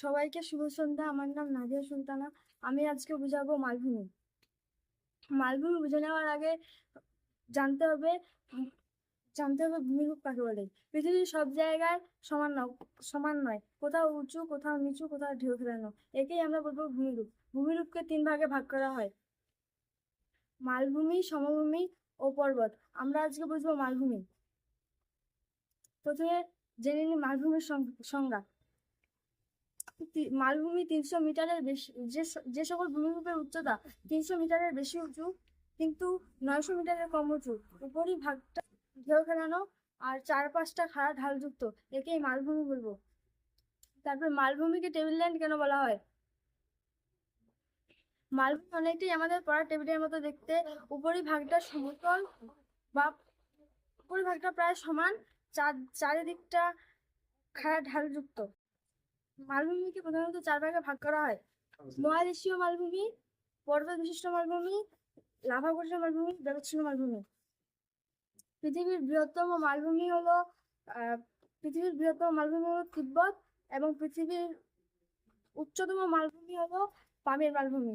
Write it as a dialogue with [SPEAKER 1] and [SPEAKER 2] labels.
[SPEAKER 1] সবাইকে শুভ সন্ধ্যা। আমার নাম নাদিয়া সুলতানা। আমি আজকে বুঝাবো মালভূমি। মালভূমি বুঝে নেওয়ার আগে জানতে হবে জানতে হবে ভূমিরূপ কাকে বলে। পৃথিবীর সব জায়গায় সমান সমান নয়। কোথাও উঁচু, কোথাও নিচু, কোথাও ঢেউ খেলানো। একেই আমরা বলব ভূমিরূপ। ভূমিরূপকে তিন ভাগে ভাগ করা হয়। মালভূমি, সমভূমি ও পর্বত। আমরা আজকে বুঝব মালভূমি। প্রথমে জেনে নিই মালভূমির সংজ্ঞা। মালভূমি তিনশো মিটারের বেশি, যে যে সকল ভূমিরূপের উচ্চতা তিনশো মিটারের বেশি উঁচু, কিন্তু নয়শো মিটারের কম উঁচু। উপরই ভাগটা ঢেউ খেলানো আর চার পাঁচটা খাড়া ঢালযুক্ত। একেই মালভূমি বলব। তারপর মালভূমিকে টেবিল ল্যান্ড কেন বলা হয়? মালভূমি অনেকটাই আমাদের পড়ার টেবিলের মতো দেখতে। উপরি ভাগটা সমতল বা উপরি ভাগটা প্রায় সমান, চার, চারিদিকটা খাড়া ঢালযুক্ত। মালভূমিকে প্রধানত চার ভাগে ভাগ করা হয়। মহাদেশীয় মালভূমি পর্বত বিশিষ্ট মালভূমি লাভাগঠিত মালভূমি বেগচ্ছিন্ন মালভূমি। পৃথিবীর বৃহত্তম মালভূমি হলো আহ, পৃথিবীর বৃহত্তম মালভূমি হলো তিব্বত এবং পৃথিবীর উচ্চতম মালভূমি হলো পামের মালভূমি।